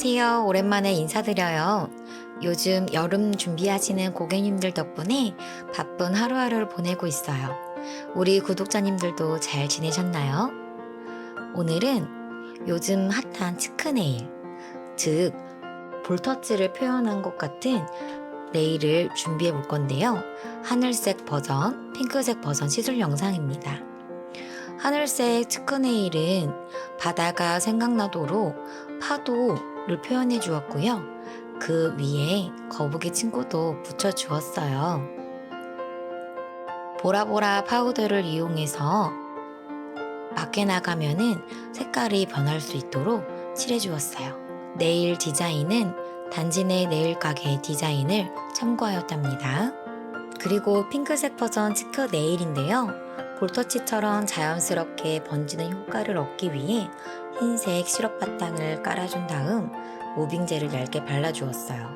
안녕하세요. 오랜만에 인사드려요. 요즘 여름 준비하시는 고객님들 덕분에 바쁜 하루하루를 보내고 있어요. 우리 구독자님들도 잘 지내셨나요? 오늘은 요즘 핫한 치크네일, 즉, 볼터치를 표현한 것 같은 네일을 준비해 볼 건데요. 하늘색 버전, 핑크색 버전 시술 영상입니다. 하늘색 치크네일은 바다가 생각나도록 파도 를 표현해 주었고요. 그 위에 거북이 친구도 붙여 주었어요. 보라보라 파우더를 이용해서 밖에 나가면은 색깔이 변할 수 있도록 칠해 주었어요. 네일 디자인은 단지 내 네일 가게 디자인을 참고하였답니다. 그리고 핑크색 버전 치크 네일인데요. 볼터치처럼 자연스럽게 번지는 효과를 얻기 위해 흰색 시럽 바탕을 깔아준 다음 무빙젤을 얇게 발라주었어요.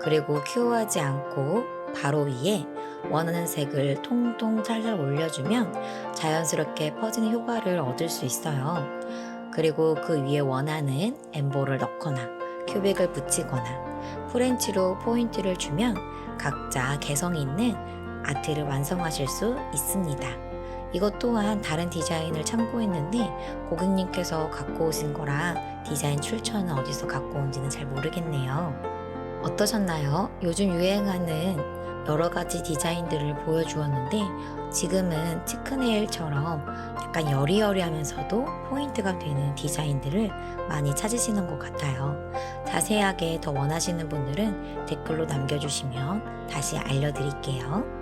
그리고 큐어하지 않고 바로 위에 원하는 색을 통통 살살 올려주면 자연스럽게 퍼지는 효과를 얻을 수 있어요. 그리고 그 위에 원하는 엠보를 넣거나 큐빅을 붙이거나 프렌치로 포인트를 주면 각자 개성 있는 아트를 완성하실 수 있습니다. 이것 또한 다른 디자인을 참고했는데 고객님께서 갖고 오신 거라 디자인 출처는 어디서 갖고 온지는 잘 모르겠네요. 어떠셨나요? 요즘 유행하는 여러 가지 디자인들을 보여주었는데 지금은 치크네일처럼 약간 여리여리하면서도 포인트가 되는 디자인들을 많이 찾으시는 것 같아요. 자세하게 더 원하시는 분들은 댓글로 남겨주시면 다시 알려드릴게요.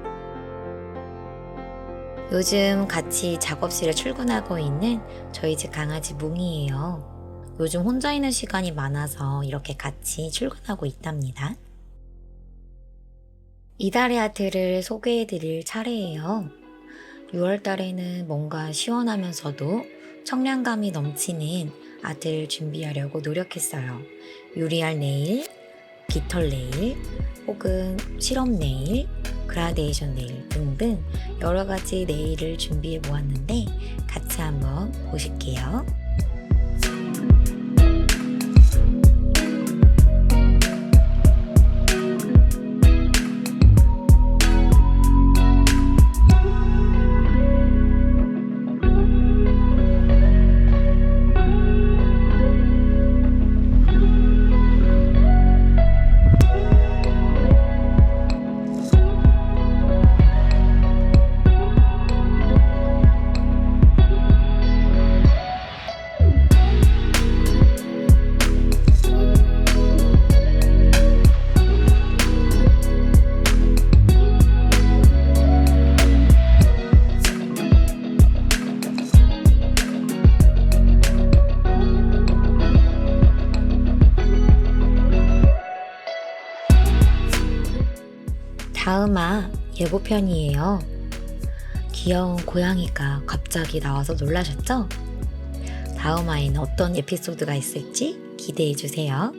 요즘 같이 작업실에 출근하고 있는 저희 집 강아지 뭉이에요. 요즘 혼자 있는 시간이 많아서 이렇게 같이 출근하고 있답니다. 이달의 아트를 소개해 드릴 차례예요. 6월 달에는 뭔가 시원하면서도 청량감이 넘치는 아트를 준비하려고 노력했어요. 유리알 네일, 깃털 네일, 혹은 실험 네일, 그라데이션 네일 등등 여러 가지 네일을 준비해 보았는데 같이 한번 보실게요. 다음아 예고편이에요. 귀여운 고양이가 갑자기 나와서 놀라셨죠? 다음 아이는 어떤 에피소드가 있을지 기대해 주세요.